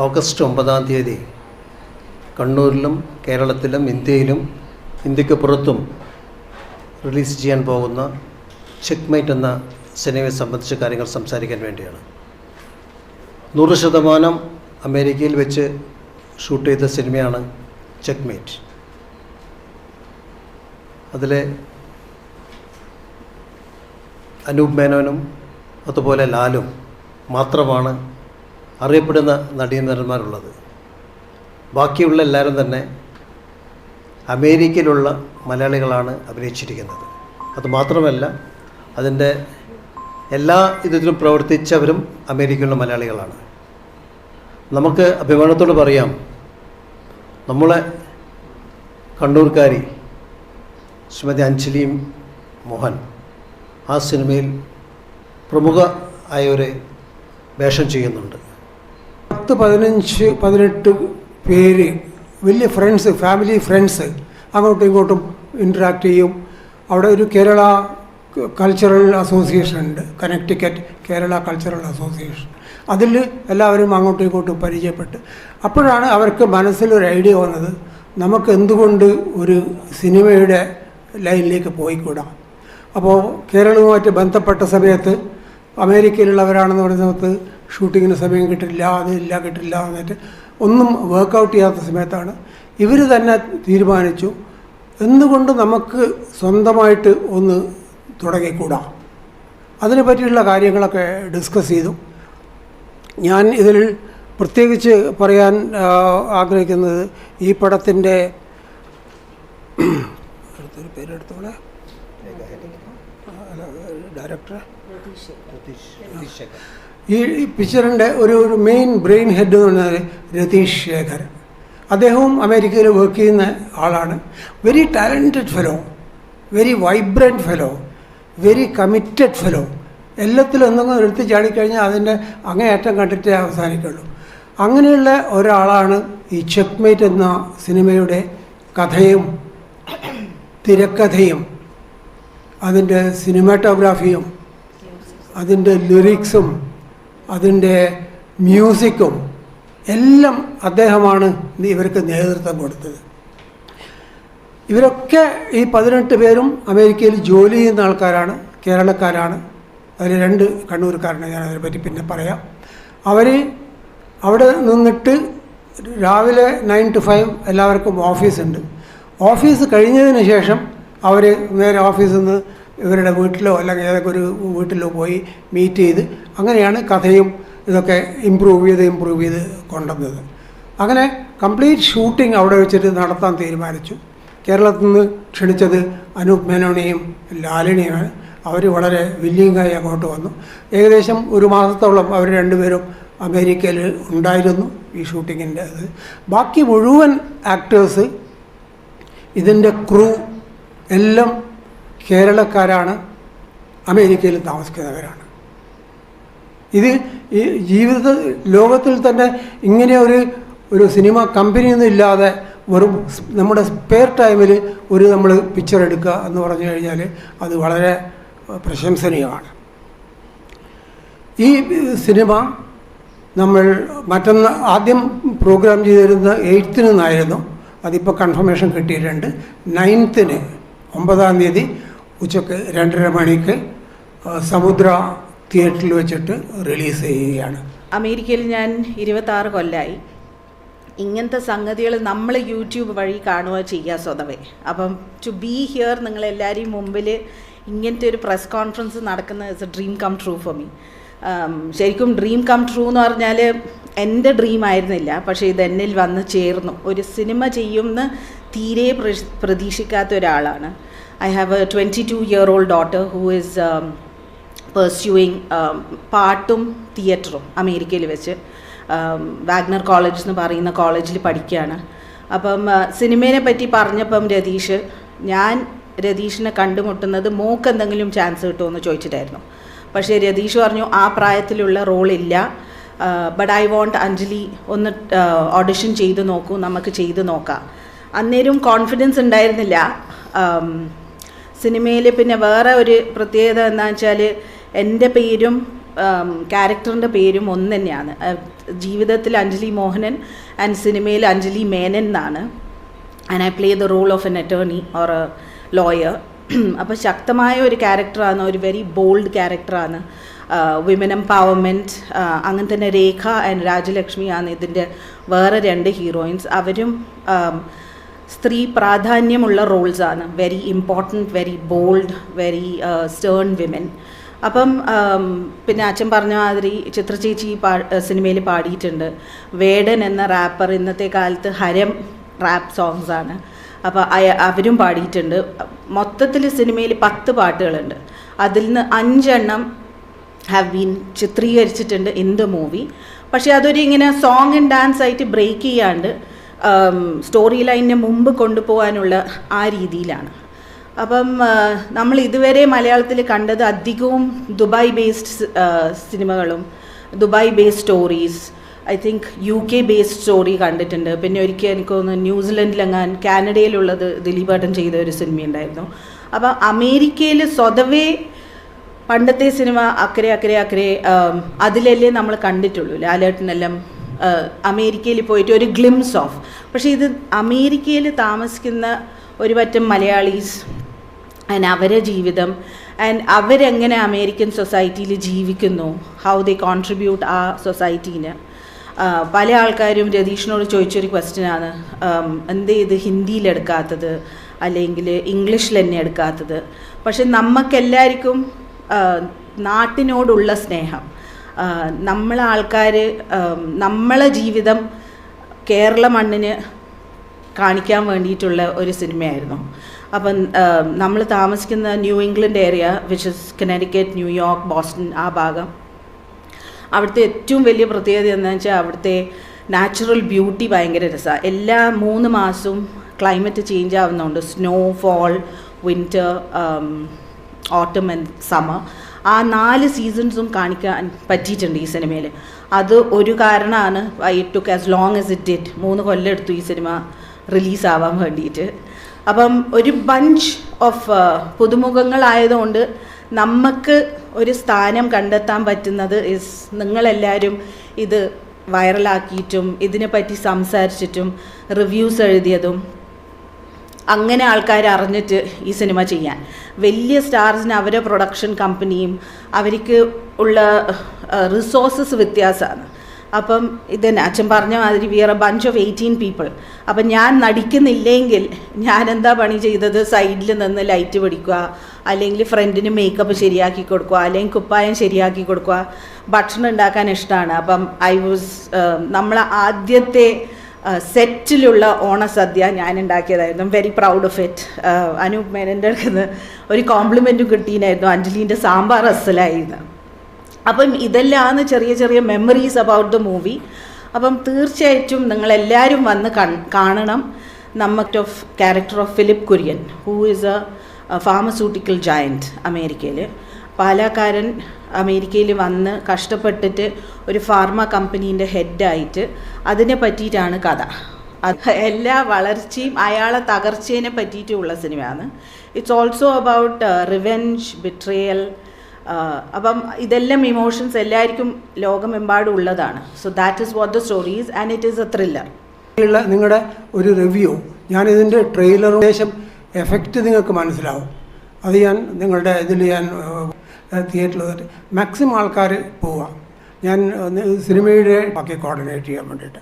August ഒമ്പതാം തീയതി കണ്ണൂരിലും കേരളത്തിലും ഇന്ത്യയിലും ഇന്ത്യയ്ക്ക് പുറത്തും റിലീസ് ചെയ്യാൻ പോകുന്ന ചെക്ക്മേറ്റ് എന്ന സിനിമയെ സംബന്ധിച്ച കാര്യങ്ങൾ സംസാരിക്കാൻ വേണ്ടിയാണ്. നൂറ് ശതമാനം അമേരിക്കയിൽ വെച്ച് ഷൂട്ട് ചെയ്ത സിനിമയാണ് ചെക്ക്മേറ്റ്. അതിലെ അനൂപ് മേനോനും അതുപോലെ ലാലും മാത്രമാണ് അറിയപ്പെടുന്ന നടീനടന്മാരുള്ളത് ബാക്കിയുള്ള എല്ലാവരും തന്നെ അമേരിക്കയിലുള്ള മലയാളികളാണ് അഭിനയിച്ചിരിക്കുന്നത്. അതുമാത്രമല്ല അതിന്റെ എല്ലാ ഇതിലും പ്രവർത്തിച്ചവരും അമേരിക്കയിലുള്ള മലയാളികളാണ്. നമുക്ക് അഭിമാനത്തോട് പറയാം നമ്മളെ കണ്ണൂർക്കാരി ശ്രീമതി അഞ്ജലിയും മോഹൻ ആ സിനിമയിൽ പ്രമുഖ ആയവരെ വേഷം ചെയ്യുന്നുണ്ട്. പത്ത് പതിനഞ്ച് പതിനെട്ട് പേര് വലിയ ഫ്രണ്ട്സ് ഫാമിലി ഫ്രണ്ട്സ് അങ്ങോട്ടും ഇങ്ങോട്ടും ഇൻട്രാക്ട് ചെയ്യും. അവിടെ ഒരു കേരള കൾച്ചറൽ അസോസിയേഷൻ ഉണ്ട് കനക്ടിക്കറ്റ് കേരള കൾച്ചറൽ അസോസിയേഷൻ അതിൽ എല്ലാവരും അങ്ങോട്ടും ഇങ്ങോട്ടും പരിചയപ്പെട്ട്. അപ്പോഴാണ് അവർക്ക് മനസ്സിലൊരു ഐഡിയ വന്നത് നമുക്ക് എന്തുകൊണ്ട് ഒരു സിനിമയുടെ ലൈനിലേക്ക് പോയിക്കൂടാം? അപ്പോൾ കേരളവുമായിട്ട് ബന്ധപ്പെട്ട സമയത്ത് അമേരിക്കയിലുള്ളവരാണെന്ന് പറയുന്ന സമയത്ത് ഷൂട്ടിങ്ങിന് സമയം കിട്ടില്ല അതില്ല കിട്ടില്ല എന്നിട്ട് ഒന്നും വർക്കൗട്ട് ചെയ്യാത്ത സമയത്താണ് ഇവർ തന്നെ തീരുമാനിച്ചു എന്തുകൊണ്ട് നമുക്ക് സ്വന്തമായിട്ട് ഒന്ന് തുടങ്ങിക്കൂടാ? അതിനെ പറ്റിയുള്ള കാര്യങ്ങളൊക്കെ ഡിസ്കസ് ചെയ്തു. ഞാൻ ഇതിൽ പ്രത്യേകിച്ച് പറയാൻ ആഗ്രഹിക്കുന്നത് ഈ പടത്തിന്റെ അടുത്തൊരു പേരെടുത്തോളെ ഡയറക്ടർ ഈ പിക്ചറിന്റെ ഒരു ഒരു മെയിൻ ബ്രെയിൻ ഹെഡ് എന്ന് പറഞ്ഞാൽ രതീഷ് ശേഖർ. അദ്ദേഹവും അമേരിക്കയിൽ വർക്ക് ചെയ്യുന്ന ആളാണ്. Very talented fellow very vibrant fellow very committed fellow എല്ലാത്തിലും എന്തെങ്കിലും എടുത്ത് ചാടിക്കഴിഞ്ഞാൽ അതിന്റെ അങ്ങേയറ്റം കണ്ടിട്ടേ അവസാനിക്കുള്ളൂ. അങ്ങനെയുള്ള ഒരാളാണ് ഈ ചെക്ക്മേറ്റ് എന്ന സിനിമയുടെ കഥയും തിരക്കഥയും അതിന്റെ സിനിമാറ്റോഗ്രാഫിയും അതിന്റെ ലിറിക്സും അതിന്റെ മ്യൂസിക്കും എല്ലാം അദ്ദേഹമാണ് ഇവർക്ക് നേതൃത്വം കൊടുത്തത്. ഇവരൊക്കെ ഈ പതിനെട്ട് പേരും അമേരിക്കയിൽ ജോലി ചെയ്യുന്ന ആൾക്കാരാണ് കേരളക്കാരാണ്. അതിൽ രണ്ട് കണ്ണൂർക്കാരാണ് ഞാൻ അതിനെപ്പറ്റി പിന്നെ പറയാം. അവർ അവിടെ നിന്നിട്ട് രാവിലെ നയൻ ടു ഫൈവ് എല്ലാവർക്കും ഓഫീസുണ്ട്. ഓഫീസ് കഴിഞ്ഞതിന് ശേഷം അവർ നേരെ ഓഫീസിൽ നിന്ന് ഇവരുടെ വീട്ടിലോ അല്ലെങ്കിൽ ഏതൊക്കെ ഒരു വീട്ടിലോ പോയി മീറ്റ് ചെയ്ത് അങ്ങനെയാണ് കഥയും ഇതൊക്കെ ഇമ്പ്രൂവ് ചെയ്ത് ഇമ്പ്രൂവ് ചെയ്ത് കൊണ്ടുവന്നത്. അങ്ങനെ കംപ്ലീറ്റ് ഷൂട്ടിംഗ് അവിടെ വെച്ചിട്ട് നടത്താൻ തീരുമാനിച്ചു. കേരളത്തിൽ നിന്ന് ക്ഷണിച്ചത് അനൂപ് മേനോനെയും ലാലിനെയുമാണ്. അവർ വളരെ വില്ലിങ്ങായി അങ്ങോട്ട് വന്നു. ഏകദേശം ഒരു മാസത്തോളം അവർ രണ്ടുപേരും അമേരിക്കയിൽ ഉണ്ടായിരുന്നു ഈ ഷൂട്ടിങ്ങിന്റെ അത്. ബാക്കി മുഴുവൻ ആക്ടേഴ്സ് ഇതിന്റെ ക്രൂ എല്ലാം കേരളക്കാരാണ് അമേരിക്കയിൽ താമസിക്കുന്നവരാണ്. ഇത് ഈ ജീവിത ലോകത്തിൽ തന്നെ ഇങ്ങനെ ഒരു ഒരു സിനിമ കമ്പനിയൊന്നും ഇല്ലാതെ വെറും നമ്മുടെ സ്പെയർ ടൈമിൽ ഒരു നമ്മൾ പിക്ചർ എടുക്കുക എന്ന് പറഞ്ഞു കഴിഞ്ഞാൽ അത് വളരെ പ്രശംസനീയമാണ്. ഈ സിനിമ നമ്മൾ മറ്റൊന്ന് ആദ്യം പ്രോഗ്രാം ചെയ്തിരുന്ന എയ്ത്തിന് നിന്നായിരുന്നു. അതിപ്പോൾ കൺഫർമേഷൻ കിട്ടിയിട്ടുണ്ട്. നയൻത്തിന് ഒമ്പതാം തീയതി ഉച്ചയ്ക്ക് രണ്ടര മണിക്ക് സമുദ്ര തിയേറ്ററിൽ വെച്ചിട്ട് റിലീസ് ചെയ്യുകയാണ്. അമേരിക്കയിൽ ഞാൻ ഇരുപത്താറ് കൊല്ലായി. ഇങ്ങനത്തെ സംഗതികൾ നമ്മൾ യൂട്യൂബ് വഴി കാണുക ചെയ്യുക സ്വതവേ. അപ്പം ടു ബി ഹിയർ നിങ്ങളെല്ലാവരെയും മുമ്പിൽ ഇങ്ങനത്തെ ഒരു പ്രസ് കോൺഫറൻസ് നടക്കുന്ന it's a dream come true for me ശരിക്കും ഡ്രീം കം ട്രൂ എന്ന് പറഞ്ഞാൽ എന്റെ ഡ്രീം ആയിരുന്നില്ല. പക്ഷേ ഇത് എന്നിൽ വന്ന് ചേർന്നു. ഒരു സിനിമ ചെയ്യുമെന്ന് തീരെ പ്രതീക്ഷിക്കാത്ത ഒരാളാണ്. I have a twenty two year old daughter is um, pursuing പാട്ടും തിയേറ്ററും അമേരിക്കയിൽ വെച്ച്. വാഗ്നർ കോളേജ് എന്ന് പറയുന്ന കോളേജിൽ പഠിക്കുകയാണ്. അപ്പം സിനിമയെ പറ്റി പറഞ്ഞപ്പം രതീഷ് ഞാൻ രതീഷിനെ കണ്ടുമുട്ടുന്നത് മോക്ക് എന്തെങ്കിലും ചാൻസ് കിട്ടുമെന്ന് ചോദിച്ചിട്ടായിരുന്നു. പക്ഷേ രതീഷ് പറഞ്ഞു ആ പ്രായത്തിലുള്ള റോളില്ല ബട്ട് ഐ വോണ്ട് അഞ്ജലി ഒന്ന് ഓഡിഷൻ ചെയ്ത് നോക്കൂ നമുക്ക് ചെയ്ത് നോക്കാം. അന്നേരം കോൺഫിഡൻസ് ഉണ്ടായിരുന്നില്ല. സിനിമയിൽ പിന്നെ വേറെ ഒരു പ്രത്യേകത എന്താണെന്ന് വെച്ചാൽ എന്റെ പേരും ക്യാരക്ടറിന്റെ പേരും ഒന്ന് തന്നെയാണ് ജീവിതത്തിൽ അഞ്ജലി മോഹനൻ ആൻഡ് സിനിമയിൽ അഞ്ജലി മേനൻ എന്നാണ്. And I play the role of an attorney or a lawyer. അപ്പോൾ ശക്തമായ ഒരു ക്യാരക്ടറാണ് ഒരു വെരി ബോൾഡ് ക്യാരക്ടറാണ് വിമൻ എംപവർമെന്റ് അങ്ങനെ തന്നെ രേഖ ആൻഡ് രാജലക്ഷ്മി ആണ് ഇതിന്റെ വേറെ രണ്ട് ഹീറോയിൻസ്. അവരും സ്ത്രീ പ്രാധാന്യമുള്ള റോൾസാണ്. Very important very bold very stern women അപ്പം പിന്നെ അച്ഛൻ പറഞ്ഞ മാതിരി ചിത്ര ചേച്ചി പാ സിനിമയിൽ പാടിയിട്ടുണ്ട്. വേടൻ എന്ന റാപ്പർ ഇന്നത്തെ കാലത്ത് ഹരം റാപ്പ് സോങ്സ് ആണ്. അപ്പോൾ അവരും പാടിയിട്ടുണ്ട്. മൊത്തത്തിൽ സിനിമയിൽ പത്ത് പാട്ടുകളുണ്ട്. അതിൽ നിന്ന് അഞ്ചെണ്ണം ഹാവ് ബീൻ ചിത്രീകരിച്ചിട്ടുണ്ട് ഇൻ ദ മൂവി പക്ഷേ അതൊരു ഇങ്ങനെ സോങ് ആൻഡ് ഡാൻസ് ആയിട്ട് ബ്രേക്ക് ചെയ്യാണ്ട് സ്റ്റോറി ലൈനിന് മുമ്പ് കൊണ്ടുപോകാനുള്ള ആ രീതിയിലാണ്. അപ്പം നമ്മൾ ഇതുവരെ മലയാളത്തിൽ കണ്ടത് അധികവും ദുബായ് ബേസ്ഡ് സിനിമകളും Dubai based stories I think U K based story കണ്ടിട്ടുണ്ട്. പിന്നെ ഒരിക്കൽ എനിക്ക് തോന്നുന്നു ന്യൂസിലൻഡിലെങ്ങാൻ കാനഡയിലുള്ളത് ദിലീപേട്ടൻ ചെയ്ത ഒരു സിനിമയുണ്ടായിരുന്നു. അപ്പം അമേരിക്കയിൽ സ്വതവേ പണ്ടത്തെ സിനിമ അക്കരെ അക്കരെ അക്കരെ അതിലല്ലേ നമ്മൾ കണ്ടിട്ടുള്ളൂ. ലാലേട്ടനെല്ലാം അമേരിക്കയിൽ പോയിട്ട് ഒരു ഗ്ലിംസ് ഓഫ്. പക്ഷേ ഇത് അമേരിക്കയിൽ താമസിക്കുന്ന ഒരു പറ്റം മലയാളീസ് ആൻഡ് അവരെ ജീവിതം ആൻഡ് അവരെങ്ങനെ അമേരിക്കൻ സൊസൈറ്റിയിൽ ജീവിക്കുന്നു ഹൗ ദേ കോൺട്രിബ്യൂട്ട് ആ സൊസൈറ്റീന്. പല ആൾക്കാരും രതീഷിനോട് ചോദിച്ചൊരു ക്വസ്റ്റ്യനാണ് എന്തേ ഇത് ഹിന്ദിയിലെടുക്കാത്തത് അല്ലെങ്കിൽ ഇംഗ്ലീഷിൽ തന്നെ എടുക്കാത്തത്. പക്ഷെ നമുക്കെല്ലാവർക്കും നാട്ടിനോടുള്ള സ്നേഹം. നമ്മളെ ആൾക്കാർ നമ്മളെ ജീവിതം കേരള മണ്ണിന് കാണിക്കാൻ വേണ്ടിയിട്ടുള്ള ഒരു സിനിമയായിരുന്നു. അപ്പം നമ്മൾ താമസിക്കുന്ന new England area which is Connecticut New York Boston ആ ഭാഗം. അവിടുത്തെ ഏറ്റവും വലിയ പ്രത്യേകത എന്താണെന്ന് വെച്ചാൽ അവിടുത്തെ നാച്ചുറൽ ബ്യൂട്ടി ഭയങ്കര രസമാണ് എല്ലാ മൂന്ന് മാസവും ക്ലൈമറ്റ് ചേഞ്ച് ആവുന്നുണ്ട് snow fall winter autumn and summer ആ നാല് സീസൺസും കാണിക്കാൻ പറ്റിയിട്ടുണ്ട് ഈ സിനിമയിൽ അത് ഒരു കാരണമാണ് I took as long as it did മൂന്ന് കൊല്ലം എടുത്തു ഈ സിനിമ റിലീസാവാൻ വേണ്ടിയിട്ട്. അപ്പം ഒരു ബഞ്ച് ഓഫ് പുതുമുഖങ്ങളായതുകൊണ്ട് നമുക്ക് ഒരു സ്ഥാനം കണ്ടെത്താൻ പറ്റുന്നത് ഇസ് നിങ്ങളെല്ലാവരും ഇത് വൈറലാക്കിയിട്ടും ഇതിനെപ്പറ്റി സംസാരിച്ചിട്ടും റിവ്യൂസ് എഴുതിയതും അങ്ങനെ ആൾക്കാർ അറിഞ്ഞിട്ട് ഈ സിനിമ ചെയ്യാൻ. വലിയ സ്റ്റാർസിന് അവരെ പ്രൊഡക്ഷൻ കമ്പനിയും അവർക്ക് ഉള്ള റിസോഴ്സസ് വ്യത്യാസമാണ്. അപ്പം ഇതന്നെ അച്ഛൻ പറഞ്ഞ മാതിരി we are a bunch of eighteen people അപ്പം ഞാൻ നടിക്കുന്നില്ലെങ്കിൽ ഞാൻ എന്താ പണി ചെയ്തത്? സൈഡിൽ നിന്ന് ലൈറ്റ് പിടിക്കുക അല്ലെങ്കിൽ ഫ്രണ്ടിന് മേക്കപ്പ് ശരിയാക്കി കൊടുക്കുക അല്ലെങ്കിൽ കുപ്പായം ശരിയാക്കി കൊടുക്കുക. ഭക്ഷണം ഉണ്ടാക്കാൻ ഇഷ്ടമാണ് അപ്പം ഐ വാസ് നമ്മളെ ആദ്യത്തെ സെറ്റിലുള്ള ഓണസദ്യ ഞാൻ ഉണ്ടാക്കിയതായിരുന്നു very proud of it Anoop മേനന്റെ അടുക്കുന്ന ഒരു കോംപ്ലിമെന്റും കിട്ടിയിനായിരുന്നു അഞ്ജലീന്റെ സാമ്പാർ അസലായിരുന്നു. അപ്പം ഇതെല്ലാം ചെറിയ ചെറിയ മെമ്മറീസ് അബൌട്ട് ദ മൂവി അപ്പം തീർച്ചയായിട്ടും നിങ്ങളെല്ലാവരും വന്ന് കാണണം. നമുക്ക് of character of Philip Kurian who is a pharmaceutical giant അമേരിക്കയിൽ പാലക്കാരൻ അമേരിക്കയിൽ വന്ന് കഷ്ടപ്പെട്ടിട്ട് ഒരു ഫാർമ കമ്പനീന്റെ ഹെഡായിട്ട് അതിനെ പറ്റിയിട്ടാണ് കഥ. എല്ലാ വളർച്ചയും അയാളെ തകർച്ചേനെ പറ്റിയിട്ടുള്ള സിനിമയാണ്. It's also about revenge betrayal അപ്പം ഇതെല്ലാം ഇമോഷൻസ് എല്ലാവർക്കും ലോകമെമ്പാടും ഉള്ളതാണ്. So that is what the stories and it is a thriller നിങ്ങളുടെ ഒരു റിവ്യൂ ഞാൻ ഞാനിതിന്റെ ട്രെയിലർ ശേഷം എഫക്റ്റ് നിങ്ങൾക്ക് മനസ്സിലാവും. അത് ഞാൻ നിങ്ങളുടെ ഇതിൽ ഞാൻ തിയേറ്ററിൽ മാക്സിമം ആൾക്കാർ പോവുക ഞാൻ സിനിമയുടെ ബാക്കി കോർഡിനേറ്റ് ചെയ്യാൻ വേണ്ടിയിട്ട്.